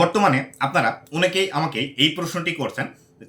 বর্তমানে আপনারা অনেকেই আমাকে এই প্রশ্নটি করছেন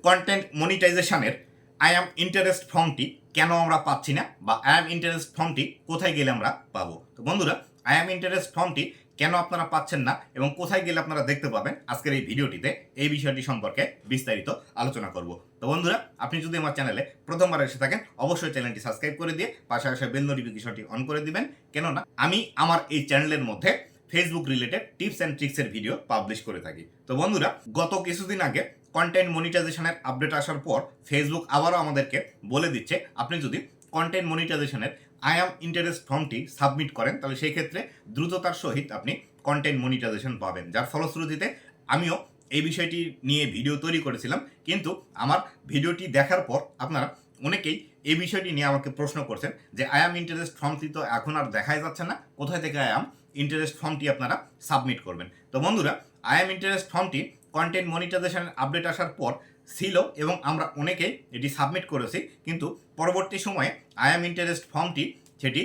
কন্টেন্ট মনিটাইজেশনের আই অ্যাম ইন্টারেস্ট ফর্মটি কেন আমরা পাচ্ছি না বা আই অ্যাম ইন্টারেস্ট ফর্মটি কোথায় গেলে আমরা পাবো? তো বন্ধুরা আই অ্যাম ইন্টারেস্ট ফর্মটি কেন আপনারা পাচ্ছেন না এবং কোথায় গেলে আপনারা দেখতে পাবেন আজকের এই ভিডিওটিতে এই বিষয়টি সম্পর্কে বিস্তারিত আলোচনা করব। তো বন্ধুরা, আপনি যদি আমার চ্যানেলে প্রথমবার এসে থাকেন, অবশ্যই চ্যানেলটি সাবস্ক্রাইব করে দিয়ে পাশে আসে বেল নোটিফিকেশনটি অন করে দিবেন। কেননা, আমি আমার এই চ্যানেলের মধ্যে ফেসবুক রিলেটেড টিপস অ্যান্ড ট্রিক্সের ভিডিও পাবলিশ করে থাকি। তো বন্ধুরা, গত কিছুদিন আগে কন্টেন্ট মনিটাইজেশনের আপডেট আসার পর ফেসবুক আবারও আমাদেরকে বলে দিচ্ছে, আপনি যদি কন্টেন্ট মনিটাইজেশনের আই অ্যাম ইন্টারেস্ট ফর্মটি সাবমিট করেন, তাহলে সেই ক্ষেত্রে দ্রুততার সহিত আপনি কন্টেন্ট মনিটাইজেশন পাবেন। যার ফলশ্রুতিতে আমিও এই বিষয়টি নিয়ে ভিডিও তৈরি করেছিলাম, কিন্তু আমার ভিডিওটি দেখার পর আপনারা অনেকেই এই বিষয়টি নিয়ে আমাকে প্রশ্ন করছেন যে আই অ্যাম ইন্টারেস্ট ফর্মটি তো এখন আর দেখাই যাচ্ছে না। কোথায় থেকে আই অ্যাম ইন্টারেস্ট ফর্মটি আপনারা সাবমিট করবেন? তো বন্ধুরা আই অ্যাম ইন্টারেস্ট ফর্মটি কন্টেন্ট মনিটাইজেশন আপডেট আসার পর ছিল এবং আমরা অনেকেই এটি সাবমিট করেছি। কিন্তু পরবর্তী সময়ে আই অ্যাম ইন্টারেস্ট ফর্মটি সেটি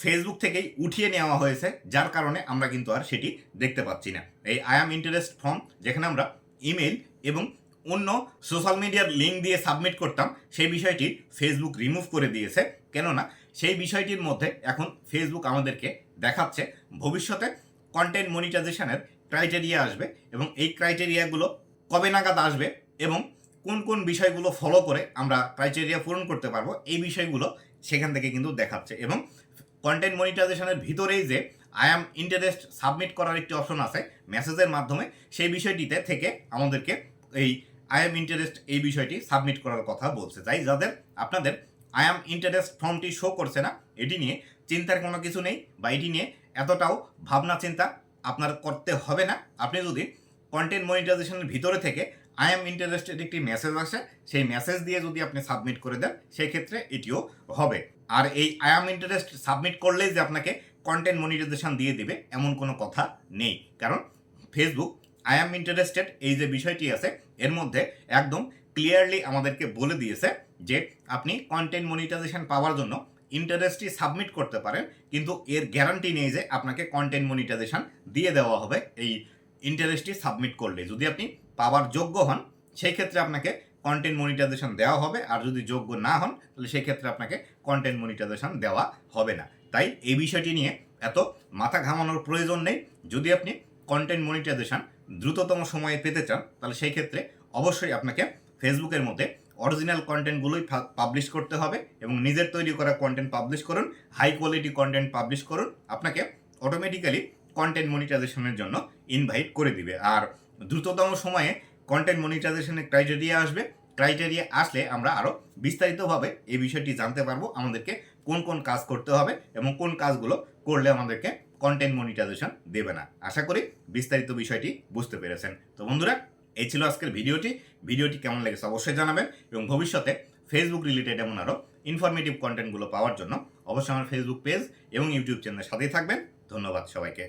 ফেসবুক থেকেই উঠিয়ে নেওয়া হয়েছে, যার কারণে আমরা কিন্তু আর সেটি দেখতে পাচ্ছি না। এই আই অ্যাম ইন্টারেস্ট ফর্ম যেখানে আমরা ইমেল এবং অন্য সোশ্যাল মিডিয়ার লিঙ্ক দিয়ে সাবমিট করতাম, সেই বিষয়টি ফেসবুক রিমুভ করে দিয়েছে। কেননা সেই বিষয়টির মধ্যে এখন ফেসবুক আমাদেরকে দেখাচ্ছে। ভবিষ্যতে কন্টেন্ট মনিটাইজেশনের ক্রাইটেরিয়া আসবে এবং এই ক্রাইটেরিয়াগুলো কবে নাগাদ আসবে এবং কোন কোন বিষয়গুলো ফলো করে আমরা ক্রাইটেরিয়া পূরণ করতে পারব, এই বিষয়গুলো সেখান থেকে কিন্তু দেখাচ্ছে। এবং কন্টেন্ট মনিটাইজেশনের ভিতরেই যে আই অ্যাম ইন্টারেস্ট সাবমিট করার একটি অপশন আছে মেসেজের মাধ্যমে, সেই বিষয়টিতে থেকে আমাদেরকে এই আই অ্যাম ইন্টারেস্ট এই বিষয়টি সাবমিট করার কথা বলছে। তাই যাদের, আপনাদের আই অ্যাম ইন্টারেস্ট ফর্মটি শো করছে না, এটি নিয়ে চিন্তার কোনো কিছু নেই বা এটি নিয়ে এতটাও ভাবনা চিন্তা আপনার করতে হবে না। আপনি যদি কন্টেন্ট মনিটাইজেশনের ভিতরে থেকে আই এম ইন্টারেস্টেড একটি মেসেজ আসে, সেই মেসেজ দিয়ে যদি আপনি সাবমিট করে দেন সেই ক্ষেত্রে এটিও হবে। আর এই আই এম ইন্টারেস্ট সাবমিট করলেই যে আপনাকে কন্টেন্ট মনিটাইজেশন দিয়ে দিবে, এমন কোনো কথা নেই। কারণ ফেসবুক আই এম ইন্টারেস্টেড এই যে বিষয়টি আছে, এর মধ্যে একদম ক্লিয়ারলি আমাদেরকে বলে দিয়েছে যে আপনি কন্টেন্ট মনিটাইজেশন পাওয়ার জন্য ইন্টারেস্টটি সাবমিট করতে পারেন, কিন্তু এর গ্যারান্টি নেই যে আপনাকে কন্টেন্ট মনিটাইজেশন দিয়ে দেওয়া হবে এই ইন্টারেস্টটি সাবমিট করলে। যদি আপনি পাওয়ার যোগ্য হন সেই ক্ষেত্রে আপনাকে কন্টেন্ট মনিটাইজেশন দেওয়া হবে, আর যদি যোগ্য না হন, তাহলে সেই ক্ষেত্রে আপনাকে কন্টেন্ট মনিটাইজেশন দেওয়া হবে না। তাই এই বিষয়টি নিয়ে এত মাথা ঘামানোর প্রয়োজন নেই। যদি আপনি কন্টেন্ট মনিটাইজেশন দ্রুততম সময়ে পেতে চান, তাহলে সেই ক্ষেত্রে অবশ্যই আপনাকে ফেসবুকের মধ্যে অরিজিনাল কন্টেন্টগুলোই পাবলিশ করতে হবে এবং নিজের তৈরি করা কন্টেন্ট পাবলিশ করুন হাই কোয়ালিটি কন্টেন্ট পাবলিশ করুন, আপনাকে অটোমেটিক্যালি কন্টেন্ট মনিটাইজেশনের জন্য ইনভাইট করে দিবে। আর দ্রুততম সময়ে কন্টেন্ট মনিটাইজেশনের ক্রাইটেরিয়া আসবে। ক্রাইটেরিয়া আসলে আমরা আরও বিস্তারিতভাবে এই বিষয়টি জানতে পারব, আমাদেরকে কোন কোন কাজ করতে হবে এবং কোন কাজগুলো করলে আমাদেরকে কন্টেন্ট মনিটাইজেশন দেবে না। আশা করি বিস্তারিত বিষয়টি বুঝতে পেরেছেন। তো বন্ধুরা, এই ছিল আজকের ভিডিওটি। ভিডিওটি কেমন লেগেছে অবশ্যই জানাবেন এবং ভবিষ্যতে ফেসবুক রিলেটেড এমন আরও ইনফরমেটিভ কন্টেন্টগুলো পাওয়ার জন্য অবশ্যই আমার ফেসবুক পেজ এবং ইউটিউব চ্যানেলের সাথেই থাকবেন। ধন্যবাদ সবাইকে।